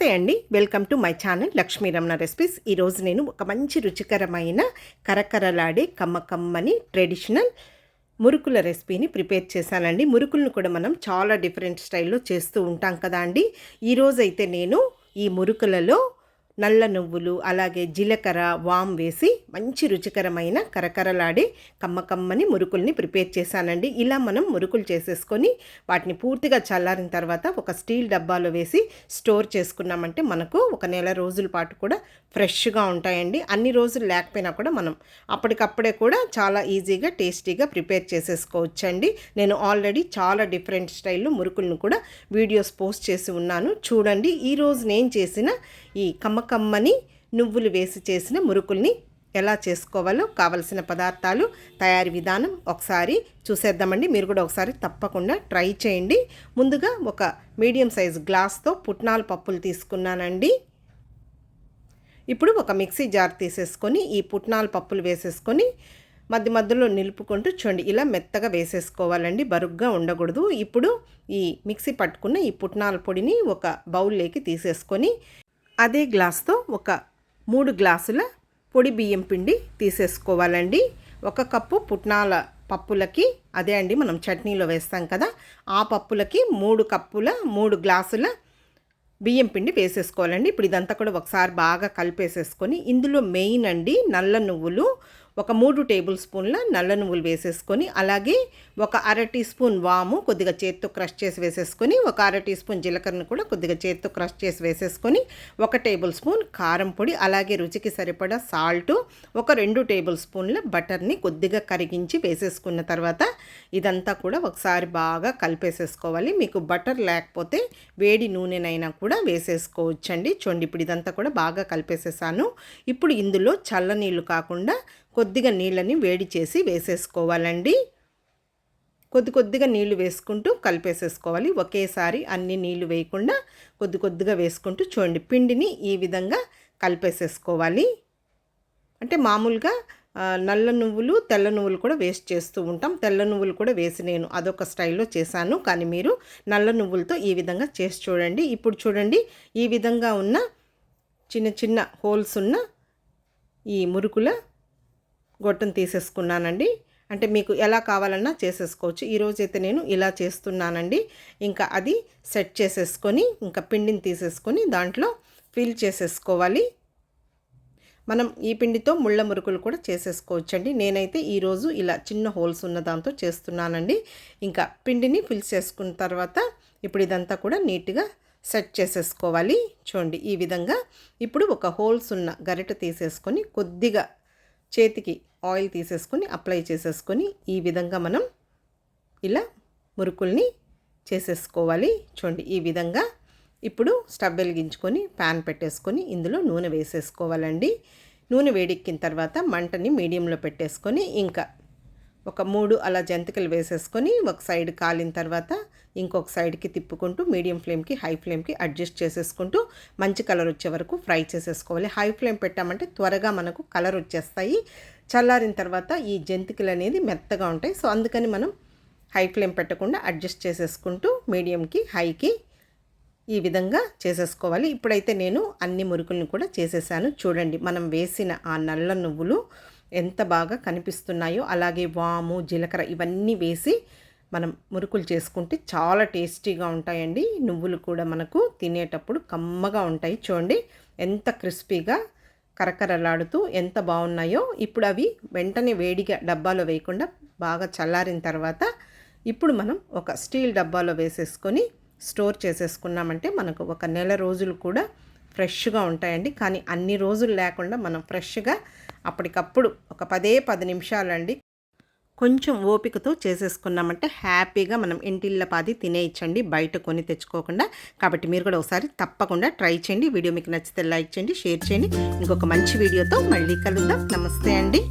నమస్తే అండి. Welcome to my channel Lakshmi Ramana recipes. ఈరోజు నేను ఒక మంచి రుచికరమైన కరకరలాడే కమ్మకమ్మని ట్రెడిషనల్ మురుకుల రెసిపీని ప్రిపేర్ చేశానండి. మురుకులను కూడా మనం చాలా డిఫరెంట్ స్టైల్లో చేస్తూ ఉంటాం కదా అండి. ఈరోజైతే నేను ఈ మురుకులలో నల్ల నువ్వులు అలాగే జీలకర్ర వామ్ వేసి మంచి రుచికరమైన కరకరలాడే కమ్మకమ్మని మురుకుల్ని ప్రిపేర్ చేశానండి. ఇలా మనం మురుకులు చేసేసుకొని వాటిని పూర్తిగా చల్లారిన తర్వాత ఒక స్టీల్ డబ్బాలో వేసి స్టోర్ చేసుకున్నామంటే మనకు ఒక నెల రోజుల పాటు కూడా ఫ్రెష్గా ఉంటాయండి. అన్ని రోజులు లేకపోయినా కూడా మనం అప్పటికప్పుడే కూడా చాలా ఈజీగా టేస్టీగా ప్రిపేర్ చేసేసుకోవచ్చండి. నేను ఆల్రెడీ చాలా డిఫరెంట్ స్టైల్లో మురుకులను కూడా వీడియోస్ పోస్ట్ చేసి ఉన్నాను. చూడండి ఈరోజు నేను చేసిన ఈ కమ్మని నువ్వులు వేసి చేసిన మురుకుల్ని ఎలా చేసుకోవాలో కావలసిన పదార్థాలు తయారీ విధానం ఒకసారి చూసేద్దామండి. మీరు కూడా ఒకసారి తప్పకుండా ట్రై చేయండి. ముందుగా ఒక మీడియం సైజ్ గ్లాస్తో పుట్నాల పప్పులు తీసుకున్నానండి. ఇప్పుడు ఒక మిక్సీ జార్ తీసేసుకొని ఈ పుట్నాల పప్పులు వేసేసుకొని మధ్య మధ్యలో నిలుపుకుంటూ చూడండి ఇలా మెత్తగా వేసేసుకోవాలండి. బరుగ్గా ఉండకూడదు. ఇప్పుడు ఈ మిక్సీ పట్టుకున్న ఈ పుట్నాల పొడిని ఒక బౌల్లోకి తీసేసుకొని అదే గ్లాస్తో ఒక మూడు గ్లాసుల పొడి బియ్యం పిండి తీసేసుకోవాలండి. ఒక కప్పు పుట్నాల పప్పులకి అదే అండి మనం చట్నీలో వేస్తాం కదా ఆ పప్పులకి మూడు కప్పుల మూడు గ్లాసుల బియ్యం పిండి వేసేసుకోవాలండి. ఇప్పుడు ఇదంతా కూడా ఒకసారి బాగా కలిపేసేసుకొని ఇందులో మెయిన్ అండి నల్ల నువ్వులు ఒక మూడు టేబుల్ స్పూన్ల నల్ల నువ్వులు వేసేసుకొని అలాగే ఒక అర టీ స్పూన్ వాము కొద్దిగా చేత్తో క్రష్ చేసి వేసేసుకొని ఒక అర టీ స్పూన్ జీలకర్రను కూడా కొద్దిగా చేత్తో క్రష్ చేసి వేసేసుకొని ఒక టేబుల్ స్పూన్ కారం పొడి అలాగే రుచికి సరిపడా సాల్ట్ ఒక రెండు టేబుల్ స్పూన్ల బటర్ని కొద్దిగా కరిగించి వేసేసుకున్న తర్వాత ఇదంతా కూడా ఒకసారి బాగా కలిపేసేసుకోవాలి. మీకు బటర్ లేకపోతే వేడి నూనెనైనా కూడా వేసేసుకోవచ్చండి. చూడండి ఇప్పుడు ఇదంతా కూడా బాగా కలిపేసేసాను. ఇప్పుడు ఇందులో చల్ల నీళ్ళు కాకుండా కొద్దిగా నీళ్ళని వేడి చేసి వేసేసుకోవాలండి. కొద్ది కొద్దిగా నీళ్ళు వేసుకుంటూ కలిపేసేసుకోవాలి. ఒకేసారి అన్ని నీళ్ళు వేయకుండా కొద్ది కొద్దిగా వేసుకుంటూ చూడండి పిండిని ఈ విధంగా కలిపేసేసుకోవాలి. అంటే మామూలుగా నల్ల నువ్వులు తెల్ల నువ్వులు కూడా వేస్ట్ చేస్తూ ఉంటాం. తెల్ల నువ్వులు కూడా వేసి నేను అదొక స్టైల్లో చేశాను. కానీ మీరు నల్ల నువ్వులతో ఈ విధంగా చేసి చూడండి. ఇప్పుడు చూడండి ఈ విధంగా ఉన్న చిన్న చిన్న హోల్స్ ఉన్న ఈ మురుకుల గొట్టం తీసేసుకున్నానండి. అంటే మీకు ఎలా కావాలన్నా చేసేసుకోవచ్చు. ఈరోజైతే నేను ఇలా చేస్తున్నానండి. ఇంకా అది సెట్ చేసేసుకొని ఇంకా పిండిని తీసేసుకొని దాంట్లో ఫిల్ చేసేసుకోవాలి. మనం ఈ పిండితో ముళ్ళ మురుకులు కూడా చేసేసుకోవచ్చండి. నేనైతే ఈరోజు ఇలా చిన్న హోల్స్ ఉన్న దాంతో చేస్తున్నానండి. ఇంకా పిండిని ఫిల్ చేసుకున్న తర్వాత ఇప్పుడు ఇదంతా కూడా నీట్గా సెట్ చేసేసుకోవాలి. చూడండి ఈ విధంగా ఇప్పుడు ఒక హోల్స్ ఉన్న గరిట తీసేసుకొని కొద్దిగా చేతికి ఆయిల్ తీసేసుకొని అప్లై చేసేసుకొని ఈ విధంగా మనం ఇలా మురుకుల్ని చేసేసుకోవాలి. చూడండి ఈ విధంగా ఇప్పుడు స్టవ్ వెలిగించుకొని ప్యాన్ పెట్టేసుకొని ఇందులో నూనె వేసేసుకోవాలండి. నూనె వేడెక్కిన తర్వాత మంటని మీడియంలో పెట్టేసుకొని ఇంకా ఒక మూడు అలా జంతికలు వేసేసుకొని ఒక సైడ్ కాలిన తర్వాత ఇంకొక సైడ్కి తిప్పుకుంటూ మీడియం ఫ్లేమ్కి హై ఫ్లేమ్కి అడ్జస్ట్ చేసేసుకుంటూ మంచి కలర్ వచ్చే వరకు ఫ్రై చేసేసుకోవాలి. హై ఫ్లేమ్ పెట్టామంటే త్వరగా మనకు కలర్ వచ్చేస్తాయి. చల్లారిన తర్వాత ఈ జంతికలు అనేది మెత్తగా ఉంటాయి. సో అందుకని మనం హై ఫ్లేమ్ పెట్టకుండా అడ్జస్ట్ చేసేసుకుంటూ మీడియంకి హైకి ఈ విధంగా చేసేసుకోవాలి. ఇప్పుడైతే నేను అన్ని మురుకులను కూడా చేసేసాను. చూడండి మనం వేసిన ఆ నల్ల నువ్వులు ఎంత బాగా కనిపిస్తున్నాయో అలాగే వాము జీలకర్ర ఇవన్నీ వేసి మనం మురుకులు చేసుకుంటే చాలా టేస్టీగా ఉంటాయండి. నువ్వులు కూడా మనకు తినేటప్పుడు కమ్మగా ఉంటాయి చూడండి. ఎంత క్రిస్పీగా కరకరలాడుతూ ఎంత బాగున్నాయో. ఇప్పుడు అవి వెంటనే వేడిగా డబ్బాలో వేయకుండా బాగా చల్లారిన తర్వాత ఇప్పుడు మనం ఒక స్టీల్ డబ్బాలో వేసేసుకొని స్టోర్ చేసేసుకున్నామంటే మనకు ఒక నెల రోజులు కూడా ఫ్రెష్గా ఉంటాయండి. కానీ అన్ని రోజులు లేకుండా మనం ఫ్రెష్గా అప్పటికప్పుడు ఒక పదే పది నిమిషాలండి కొంచెం ఓపికతో చేసేసుకున్నామంటే హ్యాపీగా మనం ఇంటిల్లపాది తినేయచ్చండి బయట కొని తెచ్చుకోకుండా. కాబట్టి మీరు కూడా ఒకసారి తప్పకుండా ట్రై చేయండి. వీడియో మీకు నచ్చితే లైక్ చేయండి షేర్ చేయండి. ఇంకొక మంచి వీడియోతో మళ్ళీ కలుద్దాం. నమస్తే అండి.